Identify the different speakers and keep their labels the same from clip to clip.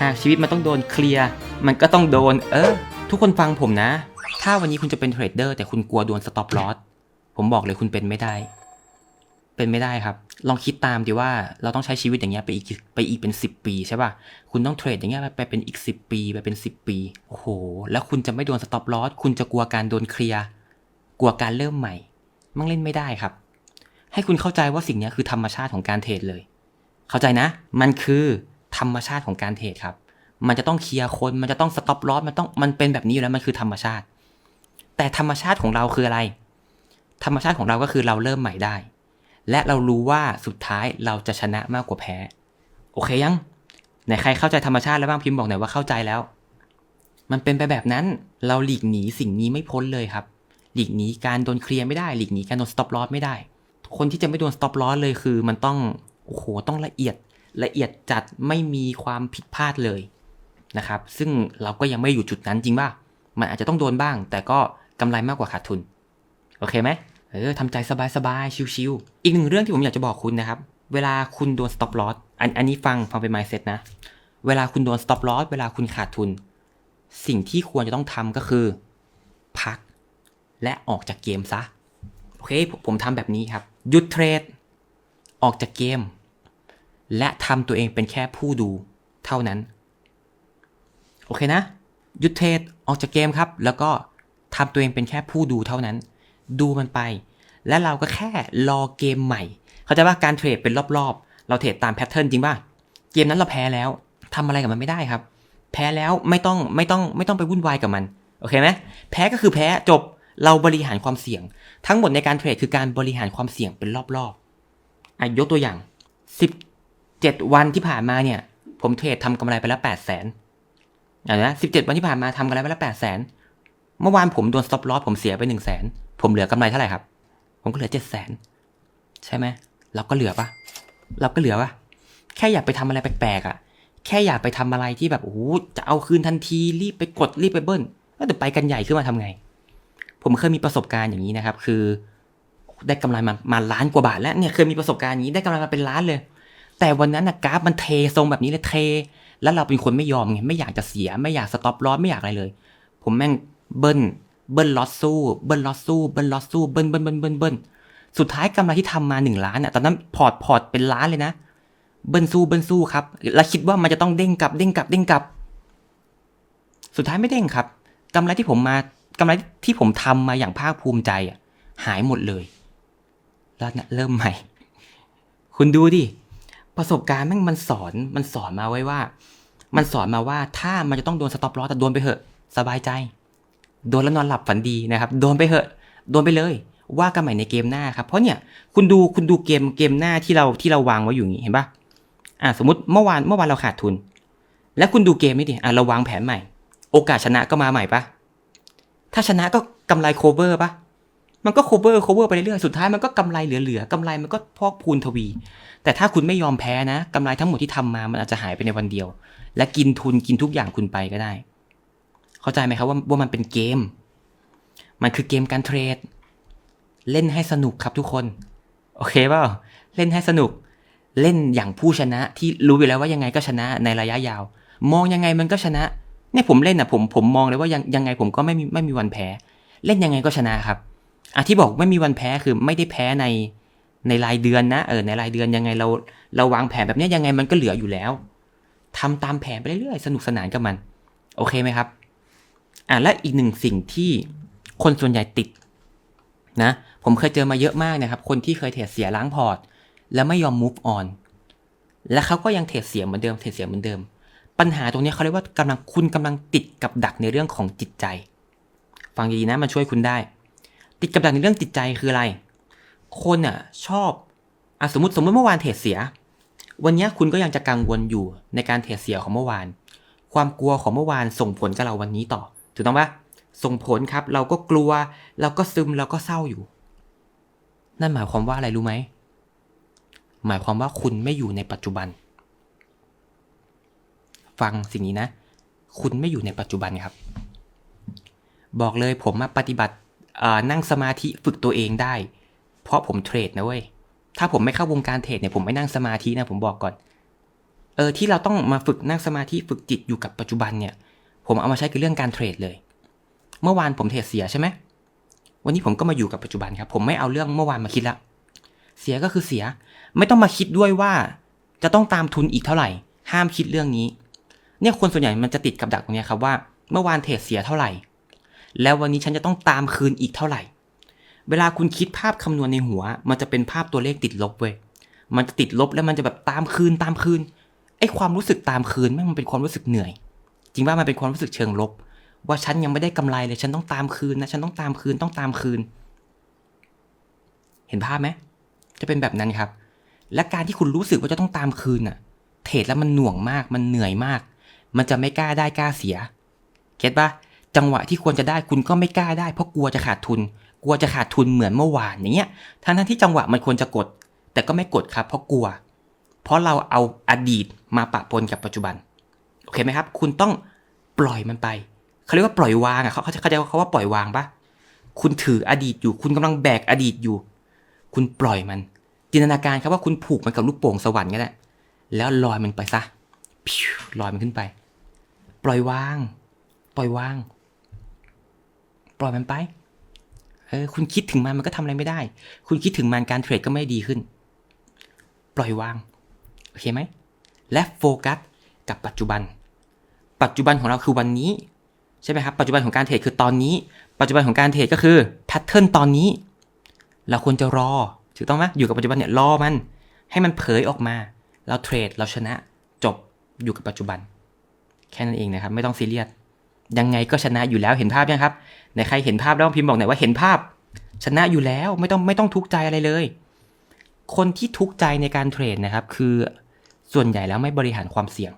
Speaker 1: หากชีวิตมันต้องโดนเคลียร์มันก็ต้องโดน เออ ทุกคนฟังผมนะ ถ้าวันนี้คุณจะเป็นเทรดเดอร์แต่คุณกลัวโดนสต็อปลอสผมบอกเลยคุณเป็นไม่ได้ เป็นไม่ได้ครับ ลองคิดตามดีว่าเราต้องใช้ชีวิตอย่างเงี้ยไปอีกไปอีกเป็น 10 ปีใช่ป่ะ คุณต้องเทรดอย่างเงี้ยไปเป็นอีก 10 ปีไปเป็น 10 ปี โอ้โห แล้วคุณจะไม่โดนสต็อปลอสคุณจะกลัวการโดนเคลียร์ กลัวการเริ่มใหม่ มันเล่นไม่ได้ครับ ให้คุณเข้าใจว่าสิ่งนี้คือธรรมชาติของการเทรดเลย เข้าใจนะ มันคือ ธรรมชาติของการเทรดครับ มันจะต้องเคลียร์คน มันจะต้องสต็อปลอสมันต้องมันเป็นแบบนี้อยู่แล้วมันคือธรรมชาติ แต่ธรรมชาติของเราคืออะไร ธรรมชาติของเราก็คือเราเริ่มใหม่ได้ และเรารู้ว่าสุดท้ายเราจะชนะมากกว่าแพ้ โอเคยังไหนใครเข้าใจธรรมชาติแล้วบ้างพิมพ์บอกหน่อยว่าเข้าใจแล้ว มันเป็นไปแบบนั้นเราหลีกหนีสิ่งนี้ไม่พ้นเลยครับ หลีกหนีการโดนเคลียร์ไม่ได้หลีกหนีการโดนสต็อปลอสไม่ได้คนที่จะไม่โดนสต็อปลอสเลยคือ มันต้องโอ้โหต้องละเอียด ละเอียดจัดไม่มีความผิดพลาดเลยนะครับ ซึ่งเราก็ยังไม่อยู่จุดนั้นจริงป่ะ มันอาจจะต้องโดนบ้าง แต่ก็กำไรมากกว่าขาดทุน โอเคไหมเออทำใจสบายๆ ชิวๆ อีกหนึ่งเรื่องที่ผมอยากจะบอกคุณนะครับ เวลาคุณโดน stop loss อันอันนี้ฟังฟังเป็น mindset นะ เวลาคุณโดน stop loss เวลาคุณขาดทุน สิ่งที่ควรจะต้องทำก็คือ พัก และออกจากเกมซะ โอเค ผมผมทำแบบนี้ครับ หยุดเทรด ออกจากเกม และทำตัวเองเป็นแค่ผู้ดูเท่านั้น โอเคนะ ยุดเทรดออกจากเกมครับ แล้วก็ทำตัวเองเป็นแค่ผู้ดูเท่านั้น ดูมันไป และเราก็แค่รอเกมใหม่ เข้าใจว่าการเทรดเป็นรอบๆ เราเทรดตามแพทเทิร์นจริงป่ะ เกมนั้นเราแพ้แล้วทำอะไรกับมันไม่ได้ครับ แพ้แล้วไม่ต้องไม่ต้องไม่ต้องไปวุ่นวายกับมัน โอเคไหมแพ้ก็คือแพ้จบเราบริหารความเสี่ยง ทั้งหมดในการเทรดคือการบริหารความเสี่ยงเป็นรอบๆอะยกตัวอย่าง 17วันที่ผ่านมาเนี่ย ผมเทรดทำกำไรไปแล้ว 8 0 0 0 0นอะนะ17วันที่ผ่านมาทำกำไรไปแล้ว 8 0 0 0 0 0 เมื่อวานผมโดน stop loss ผมเสียไป 1 0 0 0 0แสนผมเหลือกำไรเท่าไหร่ครับ ผมก็เหลือ 7 0 0 0 0 0 ใช่ไหม เราก็เหลือปะเราก็เหลือปะแค่อยากไปทำอะไรแปลกๆอะ แค่อยากไปทำอะไรที่แบบ โอ้โหจะเอาคืนทันที รีบไปกด รีบไปเบิ้ลแล้วแต่ไปกันใหญ่ขึ้นมาทำไง ผมเคยมีประสบการณ์อย่างนี้นะครับ คือ ได้กำไรมามาล้านกว่าบาทแล้วเนี่ยเคยมีประสบการณ์อย่างนี้ได้กำไรมาเป็นล้านเลย แต่วันนั้นนะกราฟมันเททรงแบบนี้เลยเท แล้วเราเป็นคนไม่ยอมไงไม่อยากจะเสียไม่อยากสต็อปลอสไม่อยากอะไรเลย ผมแม่งเบิ้ลเบิ้ลลอสสู้เบิ้ลลอสสู้เบิ้ลลอสสู้เบิ้ลเบิ้ลเบิ้ลเบิ้ลเบิ้ลสุดท้ายกำไรที่ทำมาหนึ่งล้านอะตอนนั้นพอร์ตพอร์ตเป็นล้านเลยนะ เบิ้ลสู้เบิ้ลสู้ครับ แล้วคิดว่ามันจะต้องเด้งกลับเด้งกลับเด้งกลับ สุดท้ายไม่เด้งครับกำไรที่ผมมากำไรที่ผมทำมาอย่างภาคภูมิใจอะหายหมดเลย แล้วเนี่ยเริ่มใหม่ คุณดูดิ ประสบการณ์แม่งมันสอนมันสอนมาไว้ว่า มันสอนมาว่าถ้ามันจะต้องโดนสต็อปลอสแต่โดนไปเถอะ สบายใจ โดนแล้วนอนหลับฝันดีนะครับ โดนไปเถอะ โดนไปเลย ว่ากันใหม่ในเกมหน้าครับ เพราะเนี่ยคุณดูคุณดูเกมเกมหน้าที่เราที่เราวางไว้อยู่นี้เห็นปะอะสมมติเมื่อวานเมื่อวานเราขาดทุน แล้วคุณดูเกมนี้ดิอะเราวางแผนใหม่ โอกาสชนะก็มาใหม่ปะถ้าชนะก็กำไรโคเวอร์ปะ มันก็โคเวอร์โคเวอร์ไปเรื่อยๆ สุดท้ายมันก็กำไรเหลือๆกำไรมันก็พอกพูนทวี แต่ถ้าคุณไม่ยอมแพ้นะกำไรทั้งหมดที่ทำมามันอาจจะหายไปในวันเดียว และกินทุนกินทุกอย่างคุณไปก็ได้ เข้าใจไหมครับว่าว่ามันเป็นเกม มันคือเกมการเทรด เล่นให้สนุกครับทุกคน โอเคเปล่าเล่นให้สนุก เล่นอย่างผู้ชนะที่รู้อยู่แล้วว่ายังไงก็ชนะในระยะยาว มองยังไงมันก็ชนะเนี่ยผมเล่นอะผมผมมองเลยว่ายังยังไงผมก็ไม่มีไม่มีวันแพ้ เล่นยังไงก็ชนะครับ อะที่บอกไม่มีวันแพ้คือไม่ได้แพ้ในในรายเดือนนะเออในรายเดือนยังไงเราเราวางแผนแบบนี้ยังไงมันก็เหลืออยู่แล้วทำตามแผนไปเรื่อยๆสนุกสนานกับมัน โอเคไหมครับอะและอีกหนึ่งสิ่งที่คนส่วนใหญ่ติดนะผมเคยเจอมาเยอะมากนะครับ คนที่เคยเทรดเสียล้างพอร์ต แล้วไม่ยอม move on แล้วเขาก็ยังเทรดเสียเหมือนเดิมเทรดเสียเหมือนเดิม ปัญหาตรงนี้เขาเรียกว่ากำลังคุณกำลังติดกับดักในเรื่องของจิตใจ ฟังดีๆนะมันช่วยคุณได้ ติดกับดักในเรื่องจิตใจคืออะไร คนอะชอบอะสมมติสมมติเมื่อวานเทรดเสีย วันนี้คุณก็ยังจะกังวลอยู่ในการเทรดเสียของเมื่อวาน ความกลัวของเมื่อวานส่งผลกับเราวันนี้ต่อ ถูกต้องปะส่งผลครับ เราก็กลัว เราก็ซึมเราก็เศร้าอยู่ นั่นหมายความว่าอะไรรู้ไหม หมายความว่าคุณไม่อยู่ในปัจจุบัน ฟังสิ่งนี้นะ คุณไม่อยู่ในปัจจุบันครับ บอกเลยผมมาปฏิบัติ นั่งสมาธิฝึกตัวเองได้ เพราะผมเทรดนะเว้ย ถ้าผมไม่เข้าวงการเทรดเนี่ยผมไม่นั่งสมาธินะผมบอกก่อน เออที่เราต้องมาฝึกนั่งสมาธิฝึกจิตอยู่กับปัจจุบันเนี่ย ผมเอามาใช้กับเรื่องการเทรดเลย เมื่อวานผมเทรดเสียใช่ไหมวันนี้ผมก็มาอยู่กับปัจจุบันครับ ผมไม่เอาเรื่องเมื่อวานมาคิดละ เสียก็คือเสีย ไม่ต้องมาคิดด้วยว่า จะต้องตามทุนอีกเท่าไหร่ ห้ามคิดเรื่องนี้ เนี่ยคนส่วนใหญ่มันจะติดกับดักตรงนี้ครับว่า เมื่อวานเทรดเสียเท่าไหร่ แล้ววันนี้ฉันจะต้องตามคืนอีกเท่าไหร่ เวลาคุณคิดภาพคำนวณในหัว มันจะเป็นภาพตัวเลขติดลบเว้ยมันจะติดลบแล้วมันจะแบบตามคืนตามคืนไอ้ความรู้สึกตามคืนแม่งมันเป็นความรู้สึกเหนื่อย จริงว่ามันเป็นความรู้สึกเชิงลบ ว่าฉันยังไม่ได้กำไรเลยฉันต้องตามคืนนะฉันต้องตามคืนต้องตามคืน เห็นภาพไหมจะเป็นแบบนั้นครับ และการที่คุณรู้สึกว่าจะต้องตามคืนน่ะ เทรดแล้วมันหน่วงมากมันเหนื่อยมาก มันจะไม่กล้าได้กล้าเสีย เก็ตปะ จังหวะที่ควรจะได้คุณก็ไม่กล้าได้เพราะกลัวจะขาดทุน กลัวจะขาดทุนเหมือนเมื่อวานอย่างเงี้ยทั้งนั้นที่จังหวะมันควรจะกด แต่ก็ไม่กดครับเพราะกลัว เพราะเราเอาอดีตมาปะปนกับปัจจุบันโอเคไหมครับ คุณต้องปล่อยมันไปเขาเรียกว่าปล่อยวางอะเขาเขาเขาใจเขาว่าปล่อยวางปะคุณถืออดีตอยู่ คุณกำลังแบกอดีตอยู่ คุณปล่อยมัน จินตนาการครับว่าคุณผูกมันกับลูกโป่งสวรรค์ก็ได้แล้วลอยมันไปซะลอยมันขึ้นไป ปล่อยวาง ปล่อยวาง ปล่อยมันไปเออคุณคิดถึงมันมันก็ทำอะไรไม่ได้ คุณคิดถึงมันการเทรดก็ไม่ดีขึ้น ปล่อยวาง โอเคไหม และโฟกัสกับปัจจุบัน ปัจจุบันของเราคือวันนี้ ใช่ไหมครับ ปัจจุบันของการเทรดคือตอนนี้ ปัจจุบันของการเทรดก็คือแพทเทิร์นตอนนี้ เราควรจะรอ ถูกต้องไหมอยู่กับปัจจุบันเนี่ยรอมัน ให้มันเผยออกมา เราเทรดเราชนะจบอยู่กับปัจจุบัน แค่นั้นเองนะครับ ไม่ต้องซีเรียส ยังไงก็ชนะอยู่แล้วเห็นภาพยังครับไหนใครเห็นภาพแล้วพิมพ์บอกหน่อยว่าเห็นภาพ ชนะอยู่แล้วไม่ต้องไม่ต้องทุกข์ใจอะไรเลย คนที่ทุกข์ใจในการเทรดนะครับ คือส่วนใหญ่แล้วไม่บริหารความเสี่ยง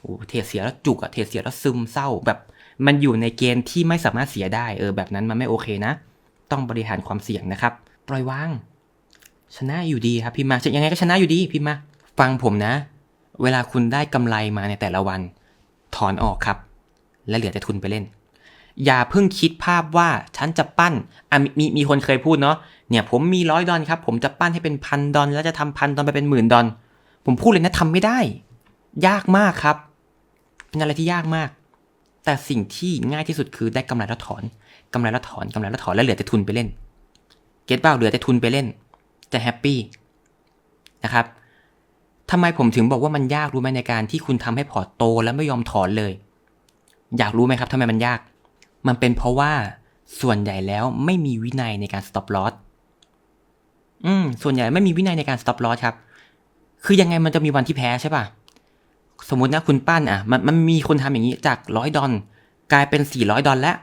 Speaker 1: โอ้เทเสียแล้วจุกอะเทเสียแล้วซึมเศร้าแบบมันอยู่ในเกณฑ์ที่ไม่สามารถเสียได้เออแบบนั้นมันไม่โอเคนะ ต้องบริหารความเสี่ยงนะครับ ปล่อยวาง ชนะอยู่ดีครับพิมมายังไงก็ชนะอยู่ดีพิมมา ฟังผมนะ เวลาคุณได้กำไรมาในแต่ละวัน ถอนออกครับ และเหลือแต่ทุนไปเล่น อย่าเพิ่งคิดภาพว่าฉันจะปั้นอะมีมีมีคนเคยพูดเนาะเนี่ยผมมีร้อยดอลครับ ผมจะปั้นให้เป็นพันดอลแล้วจะทำพันดอลไปเป็นหมื่นดอลผมพูดเลยนะทำไม่ได้ ยากมากครับ เป็นอะไรที่ยากมาก แต่สิ่งที่ง่ายที่สุดคือได้กำไรแล้วถอนกำไรแล้วถอนกำไรแล้วถอนแล้วเหลือแต่ทุนไปเล่น เก็ตเปล่าเหลือแต่ทุนไปเล่น จะแฮปปี้นะครับทำไมผมถึงบอกว่ามันยากรู้ไหมในการที่คุณทำให้พอร์ตโต แล้วไม่ยอมถอนเลย อยากรู้ไหมครับทำไมมันยาก มันเป็นเพราะว่าส่วนใหญ่แล้วไม่มีวินัยในการ stop loss อืม ส่วนใหญ่ไม่มีวินัยในการ stop loss ครับ คือยังไงมันจะมีวันที่แพ้ใช่ป่ะ สมมตินะคุณปั้นอะ มันมันมีคนทำอย่างนี้จากร้อยดอลกลายเป็นสี่ร้อยดอลแล้ว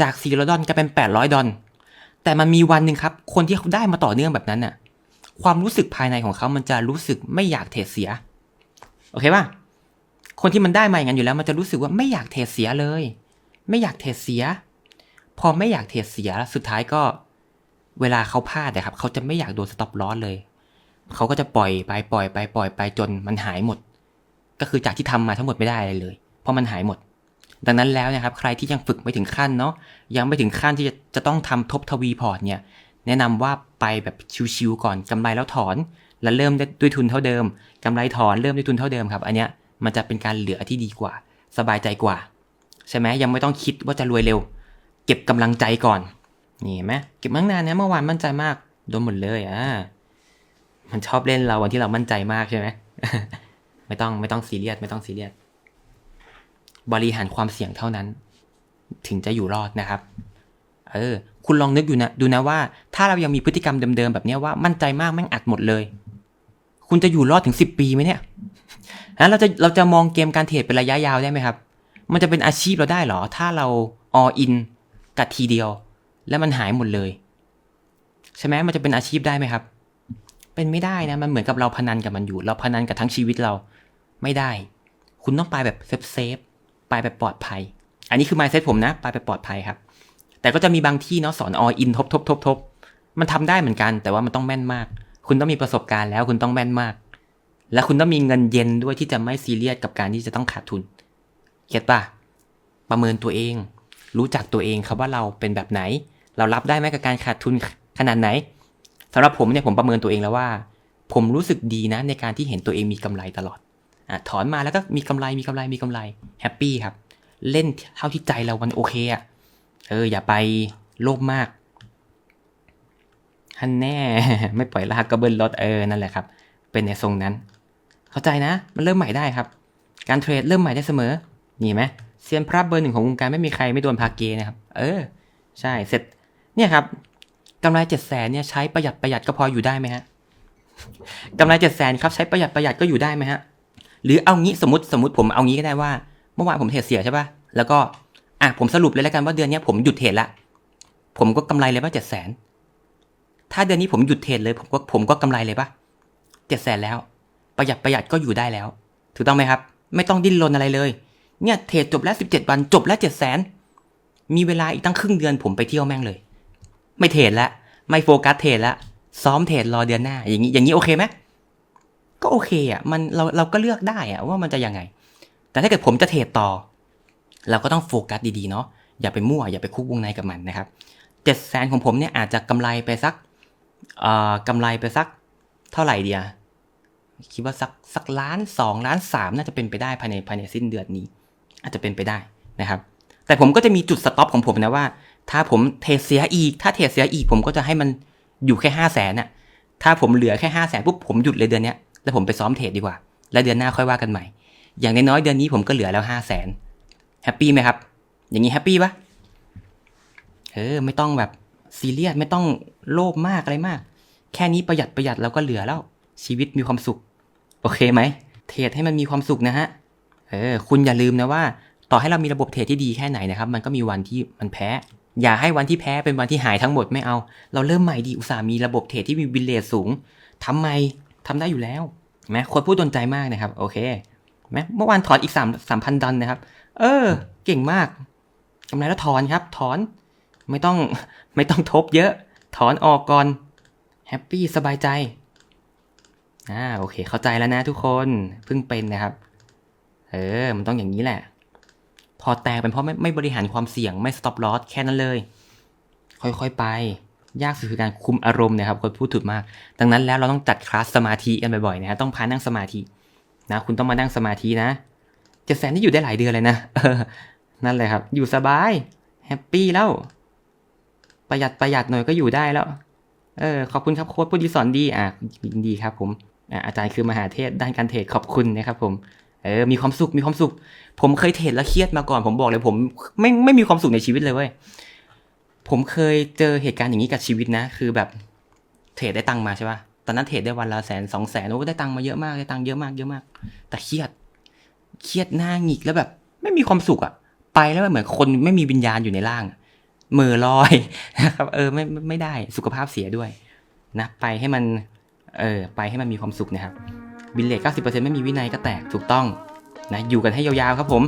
Speaker 1: จากสี่ร้อยดอลกลายเป็นแปดร้อยดอลแต่มันมีวันหนึ่งครับ คนที่เขาได้มาต่อเนื่องแบบนั้นน่ะ ความรู้สึกภายในของเขามันจะรู้สึกไม่อยากเทรดเสีย โอเคป่ะ คนที่มันได้มาอย่างนั้นอยู่แล้วมันจะรู้สึกว่าไม่อยากเทเสียเลย ไม่อยากเทเสีย พอไม่อยากเทเสียสุดท้ายก็ เวลาเขาพลาดนะครับ เขาจะไม่อยากโดนสต็อปลอสเลย เขาก็จะปล่อยไปปล่อยไปปล่อยไปจนมันหายหมด ก็คือจากที่ทำมาทั้งหมดไม่ได้อะไรเลย เพราะมันหายหมด ดังนั้นแล้วนะครับ ใครที่ยังฝึกไม่ถึงขั้นเนาะยังไม่ถึงขั้นที่จะจะต้องทำทบทวีพอร์ตเนี่ย แนะนำว่าไปแบบชิวๆก่อนกำไรแล้วถอน แล้วเริ่มด้วยทุนเท่าเดิมกำไรถอนเริ่มด้วยทุนเท่าเดิมครับ อันเนี้ย มันจะเป็นการเหลือที่ดีกว่า สบายใจกว่า ใช่ไหมยังไม่ต้องคิดว่าจะรวยเร็ว เก็บกำลังใจก่อนนี่เห็นไหมเก็บมาตั้งนานนะเมื่อวานมั่นใจมากโดนหมดเลยอ่ามันชอบเล่นเราวันที่เรามั่นใจมากใช่ไหมไม่ต้องไม่ต้องซีเรียสไม่ต้องซีเรียสบริหารความเสี่ยงเท่านั้น ถึงจะอยู่รอดนะครับ เออ คุณลองนึกอยู่นะดูนะว่า ถ้าเรายังมีพฤติกรรมเดิมๆแบบนี้ว่ามั่นใจมากแม่งอัดหมดเลย คุณจะอยู่รอดถึงสิบปีไหมเนี่ย แล้วเราจะเราจะมองเกมการเทรดเป็นระยะยาวได้ไหมครับ มันจะเป็นอาชีพเราได้เหรอ ถ้าเรา all in กัดทีเดียว แล้วมันหายหมดเลย ใช่ไหมมันจะเป็นอาชีพได้ไหมครับ เป็นไม่ได้นะ มันเหมือนกับเราพนันกับมันอยู่ เราพนันกับทั้งชีวิตเราไม่ได้ คุณต้องไปแบบเซฟเซฟไปแบบปลอดภัย อันนี้คือ mindset ผมนะ ไปแบบปลอดภัยครับ แต่ก็จะมีบางที่เนาะสอน all in ทบทบทบทบมันทำได้เหมือนกัน แต่ว่ามันต้องแม่นมาก คุณต้องมีประสบการณ์แล้ว คุณต้องแม่นมาก และคุณต้องมีเงินเย็นด้วยที่จะไม่ซีเรียสกับการที่จะต้องขาดทุนเก็ตป่ะ ประเมินตัวเอง รู้จักตัวเองครับว่าเราเป็นแบบไหน เรารับได้ไหมกับการขาดทุนขนาดไหนสำหรับผมเนี่ยผมประเมินตัวเองแล้วว่า ผมรู้สึกดีนะในการที่เห็นตัวเองมีกำไรตลอดอถอนมาแล้วก็มีกำไรมีกำไรมีกำไรแฮปปี้ครับ เล่นเท่าที่ใจเรามันโอเคอะเอออย่าไปโลภมากฮันแน่ ไม่ปล่อยลากกระเบิลรถเออนั่นแหละครับ เป็นในทรงนั้น เข้าใจนะ มันเริ่มใหม่ได้ครับ การเทรดเริ่มใหม่ได้เสมอนี่ไหมเซียนพระเบอร์หนึ่งของวงการไม่มีใครไม่โดนพาเกนะครับ เออ ใช่เสร็จ เนี่ยครับกำไรเจ็ดแสนเนี่ยใช้ประหยัดประหยัดก็พออยู่ได้ไหมฮะกำไรเจ็ดแสนครับใช้ประหยัดประหยัดก็อยู่ได้ไหมฮะ หรือเอางี้สมมติสมมติผมเอางี้ก็ได้ว่า เมื่อวานผมเทรดเสียใช่ปะแล้วก็อะผมสรุปเลยแล้วกันว่าเดือนนี้ผมหยุดเทรดละ ผมก็กำไรเลยป่ะเจ็ดแสนถ้าเดือนนี้ผมหยุดเทรดเลย ผมก็ผมก็กำไรเลยป่ะเจ็ดแสนแล้ว ประหยัดประหยัดก็อยู่ได้แล้ว ถูกต้องไหมครับ ไม่ต้องดิ้นรนอะไรเลย เนี่ยเทรดจบแล้วสิบเจ็ดวันจบแล้วเจ็ดแสนมีเวลาอีกตั้งครึ่งเดือนผมไปเที่ยวแม่งเลย ไม่เทรดละไม่โฟกัสเทรดละซ้อมเทรดรอเดือนหน้า อย่างนี้อย่างนี้โอเคไหมก็โอเคอะมันเราเราก็เลือกได้อะว่ามันจะยังไง แต่ถ้าเกิดผมจะเทรดต่อ เราก็ต้องโฟกัสดีๆเนาะอย่าไปมั่วอย่าไปคุกวงในกับมันนะครับเจ็ดแสนของผมเนี่ยอาจจะกำไรไปสักเอ่อกำไรไปสักเท่าไหร่เดีย คิดว่าสักสักล้านสองล้านสามน่าจะเป็นไปได้ภายในภายในสิ้นเดือนนี้ อาจจะเป็นไปได้นะครับ แต่ผมก็จะมีจุดสต็อปของผมนะว่า ถ้าผมเทเสียอีก ถ้าเทเสียอีกผมก็จะให้มันอยู่แค่ห้าแสนน่ะ ถ้าผมเหลือแค่ห้าแสนปุ๊บผมหยุดเลยเดือนนี้แล้วผมไปซ้อมเทรดดีกว่า แล้วเดือนหน้าค่อยว่ากันใหม่ อย่างน้อยๆเดือนนี้ผมก็เหลือแล้วห้าแสนแฮปปี้ไหมครับ อย่างนี้แฮปปี้ปะเออไม่ต้องแบบซีเรียสไม่ต้องโลภมากอะไรมาก แค่นี้ประหยัดประหยัดเราก็เหลือแล้วชีวิตมีความสุข โอเคไหม เทรดให้มันมีความสุขนะฮะ เออ คุณอย่าลืมนะว่า ต่อให้เรามีระบบเทรดที่ดีแค่ไหนนะครับ มันก็มีวันที่มันแพ้ อย่าให้วันที่แพ้เป็นวันที่หายทั้งหมดไม่เอา เราเริ่มใหม่ดี อุตส่าห์มีระบบเทรดที่มีวินเลทสูงทำไมทำได้อยู่แล้วเห็นไหมคนพูดโดนใจมากนะครับ โอเคเห็นไหมเมื่อวานถอนอีกสามสามพันดอลนะครับ เออ เก่งมากกำไรแล้วถอนครับ ถอน ไม่ต้อง ไม่ต้องทบเยอะ ถอนออกก่อน แฮปปี้ สบายใจ อ่าโอเค เข้าใจแล้วนะทุกคนเพิ่งเป็นนะครับ เออ มันต้องอย่างนี้แหละ พอแตกเป็นเพราะไม่ไม่บริหารความเสี่ยงไม่ stop loss แค่นั้นเลย ค่อยๆไป ยากสุดคือการคุมอารมณ์นะครับคนพูดถูกมาก ดังนั้นแล้วเราต้องจัดคลาสสมาธิกันบ่อยๆนะฮะต้องพานั่งสมาธินะคุณต้องมานั่งสมาธินะเจ็ดแสนที่อยู่ได้หลายเดือนเลยนะนั่นเลยครับ อยู่สบายแฮปปี้แล้ว ประหยัดประหยัดหน่อยก็อยู่ได้แล้ว เออขอบคุณครับโค้ชผู้ที่สอนดี อะยินดีครับผม อาจารย์คือมหาเทศด้านการเทรดขอบคุณนะครับผมเออมีความสุขมีความสุข ผมเคยเทรดแล้วเครียดมาก่อน ผมบอกเลย ผมไม่ไม่มีความสุขในชีวิตเลยเว้ยผมเคยเจอเหตุการณ์อย่างนี้กับชีวิตนะ คือแบบเทรดได้ตังค์มาใช่ป่ะตอนนั้นเทรดได้วันละแสนสองแสนโอ้ได้ตังค์มาเยอะมากได้ตังค์เยอะมากเยอะมาก แต่เครียด เครียดหน้าหงิกแล้วแบบ ไม่มีความสุขอะไปแล้วเหมือนคนไม่มีวิญญาณอยู่ในร่างเมือลอยนะครับเออไม่ไม่ได้สุขภาพเสียด้วยนะไปให้มัน เออไปให้มันมีความสุขนะครับบินเลท90%ไม่มีวินัยก็แตกถูกต้องนะอยู่กันให้ยาวๆครับผม